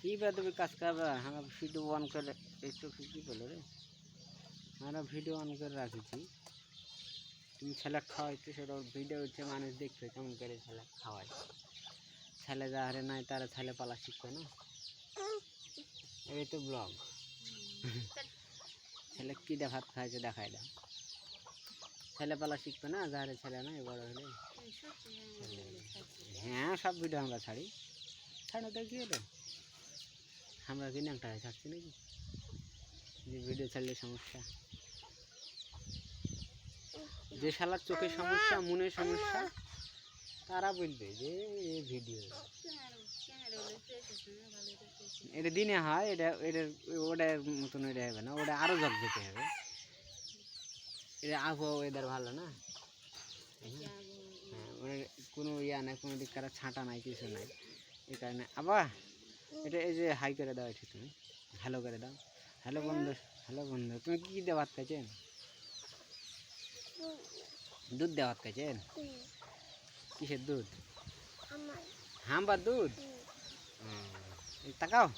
কি বেদবি কাজ করবে আমরা ভিডিও অন করে এই চোখে কি বলো রে? আমরা ভিডিও অন করে রাখেছি। তুমি ছেলে খাওয়াইছো সেটা ভিডিও হচ্ছে মানুষ দেখবে কেমন করে ছেলে খাওয়ায়। ছেলে যাহারে নাই তারা ছেলে পালা শিখবে না। এই তো ব্লগ ছেলে কি দেখাত খাইছে দেখাই দাও। ছেলে পালা শিখবে না যাহারে ছেলে নাই বড় হলে। হ্যাঁ সব ভিডিও আমরা ছাড়ি। ছাড়ো তো কি হলো? আমরা কি নামটা ছাড়ছি নাকি? যে ভিডিও ছাড়লে সমস্যা। যে শালার চোখের সমস্যা মনের সমস্যা তারা বলবে যে ভিডিও এটা দিনে হয় এটা এটা ওটার মতন এটা হবে না ওটা আরও ঝকঝকে হবে। এটা আবহাওয়া ওয়েদার ভালো না? হ্যাঁ, মানে কোনো ইয়া নাই কোনো দিক কারা ছাঁটা নাই কিছু নাই। এই কারণে আবার এটা এই যে হাই করে দাও এটা তুমি। হ্যালো করে দাও। হ্যালো বন্ধু হ্যালো বন্ধু তুমি কি ভাত খাইছেন দুধ ভাত খাইছেন কিসের দুধ? হাম্বার দুধ? তাকাও।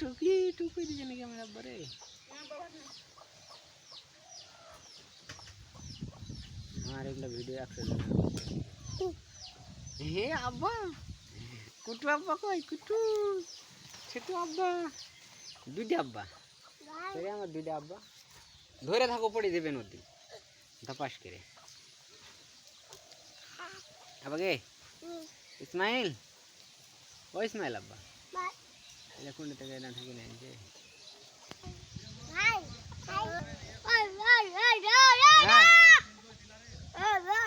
টুকি টুকি দিছে নাকি আমার আব্বারে? আমার এগুলো ভিডিও একশো হে আব্বা! কুটু আব্বা কই কুটু ছোটু আব্বা দুইটা আব্বা সরি আমার দুইটা আব্বা ধরে থাকো পড়ে দেবে নদী ধপাস করে আব্বা কে ইসমাইল ও ইসমাইল আব্বা এটা কোন থেকে না থাকি না যে হ্যাঁ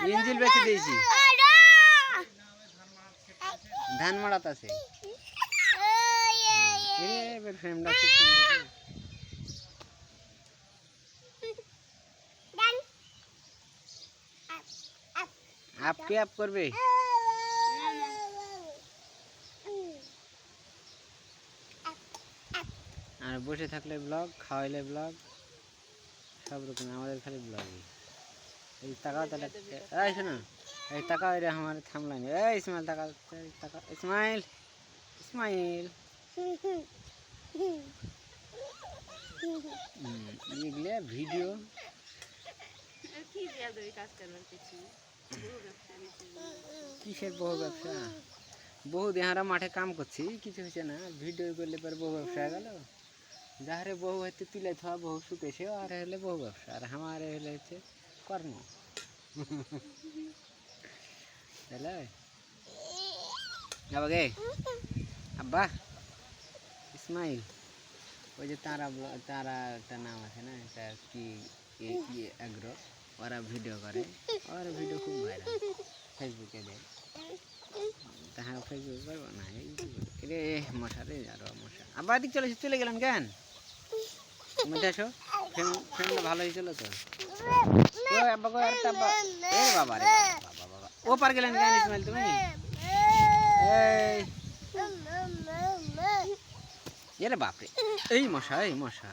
ইঞ্জিল বেচে দিয়েছি ধান মাড়াত আছে। আপ কে আপ করবে? আর বসে থাকলে ব্লগ খাওয়াইলে ব্লগ সব রকম, আমাদের খালি ব্লগই এই টাকাও তাহলে। এই এই টাকাও এটা আমার থামলাম এই ইসমাইল, টাকা টাকা, ইসমাইল ইসমাইল। এগুলো ভিডিও। কিসের বহু ব্যবসা? বহু দেহারা মাঠে কাম করছি, কিছু হয়েছে না। ভিডিও করলে পরে বহু ব্যবসা গেল। যাহারে বহু হয়তো তুলে থাওয়া, বহু শুকেছে আর হলে বহু ব্যবসা। আর আমার হলে হচ্ছে কর্ম। তাহলে আব্বা গে আব্বা ইসমাইল ওই যে তারা তারা একটা নাম আছে না এটা কি এগ্রো ওরা ভিডিও করে ওরা ভিডিও খুব ভাইরাল ফেসবুকে দেয় তাহার ফেসবুক না রে মশা রে আরও মশা দিক চলে চলে গেলাম কেন মধ্যে আসো ফ্রেন্ড ভালো হয়েছিল তো আব্বা এ বাবা রে বাবা ও পার গেলেন কেন ইসমাইল তুমি? এরে বাপরে। এই মশা এই মশা।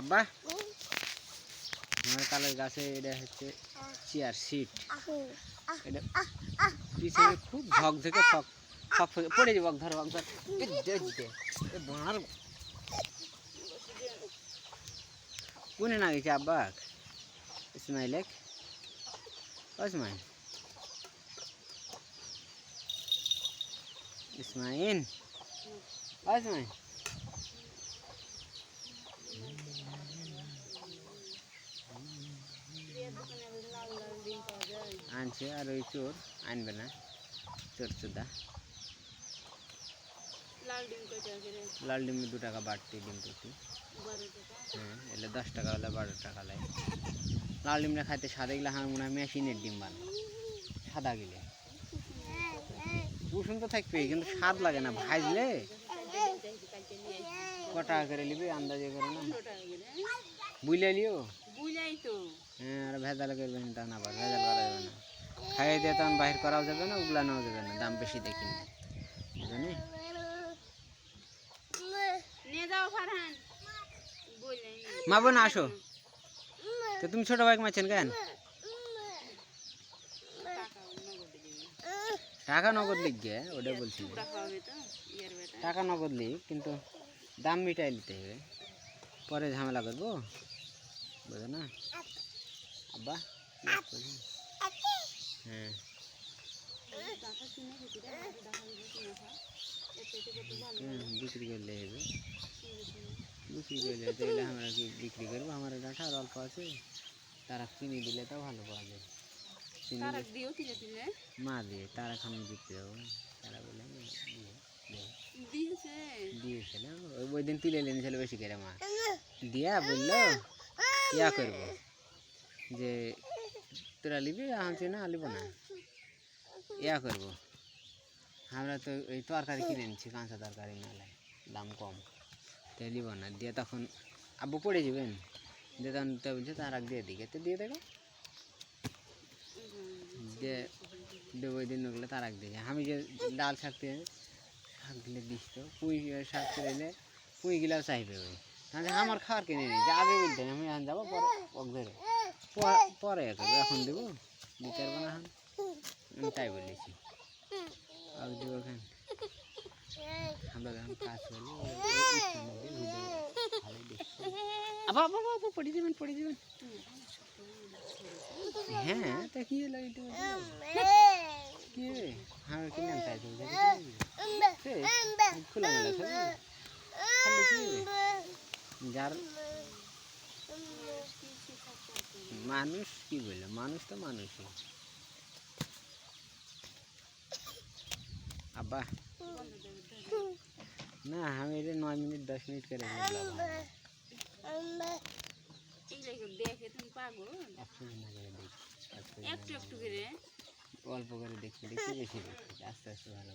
আব্বা। আমার কালের গাছে এটা হচ্ছে চেয়ার সিট এটা পিছনে খুব ঝকঝকে ফক ফক ফকে পড়ে যাব ধর, বক ধর। বাঁর কোনে না গেছে আব্বা? ইসমাইলেক? ও ইসমাইল ইসমাইল ও ইসমাইল আনছে আর ওই চোর আনবে না চোর চোদা লাল ডিমে দু টাকা বাড়তি ডিম প্রতি হ্যাঁ এলে দশ টাকা হলে বারো টাকা লাগে লাল ডিমটা খাইতে সাদা গেলে আমার মনে হয় মেশিনের ডিম বান সাদা গেলে। কুসুম তো থাকবে কিন্তু স্বাদ লাগে না। ভাজলে ক টাকা করে নিবি আন্দাজে করে না? বুঝলে লিও হ্যাঁ আর ভেজাল করবেন তা না আবার ভেজাল করা যাবে না। খাইয়ে দিয়ে তখন বাহির করাও যাবে না উগলানোও যাবে না দাম বেশি দেখি না। বুঝলাই মা বোন আসো। তো তুমি ছোট ভাই মারছেন কেন? টাকা নগদ লিখবে ওটা বলছি। টাকা নগদ লিখ, কিন্তু দাম মিটাই নিতে হবে। পরে ঝামেলা করব। বুঝো না? আব্বা হ্যাঁ। বিক্রি করলে হবে। কিনে বিক্রি করলে তাহলে আমরা কি বিক্রি করব? আমার ডাঁটা আর অল্প আছে তারা কিনে দিলে তো ভালো পাওয়া যায়। তারা দিও তিলে তিলে মা দিয়ে তারা খান দিতে যাব। তারা বলে দিয়ে। দিয়েছে? দিয়েছিল ওই ওই দিন তুলে এনেছিল বেশি করে মা দিয়া বলল ইয়া করব যে তোরা নিবি আমি না নিব না। ইয়া করব। আমরা তো ওই তরকারি কিনে নিচ্ছি কাঁচা তরকারি নালে দাম কম। তো নিব না দিয়ে তখন আব্বু পড়ে যাবেন দিয়ে তখন তো বলছে, তার আগ দিয়ে দিকে। তো দিয়ে দেখো। দিয়ে দিয়ে ওই দিন ওগুলো তার আগ দিয়ে। আমি যে ডাল শাক দিয়ে, শাক দিলে দিস তো, পুঁই শাক দিলে পুঁই গিলাও চাইবে ওই। আমার খাওয়ার কিনে নিই, যে আগে বলতেন আমি এখন যাব, পরে ওক ধরে পরে- পরে এখন দেবো, দিতে পারব না এখন। আমি তাই বলেছি। আগে দেবো এখন আমরা যখন কাজ করি ওই- ওই ইচ্ছার মধ্যে ভিডিও ভালোই দেখছি আবার আবার আবার পড়ে যাবেন পড়ে যাবেন হ্যাঁ তা কি হলো একটু কি রে আমার কি নাম চাইছো খোলা মেলা সব খালি কি রে? যার মানুষ কি বলল মানুষ তো মানুষই আব্বা না আমি এটা নয় মিনিট দশ মিনিট করে বুঝলাম এগুলো দেখে তুমি পাগল একটু একটু অল্প করে। দেখি দেখি বেশি দেখি আস্তে আস্তে ভালো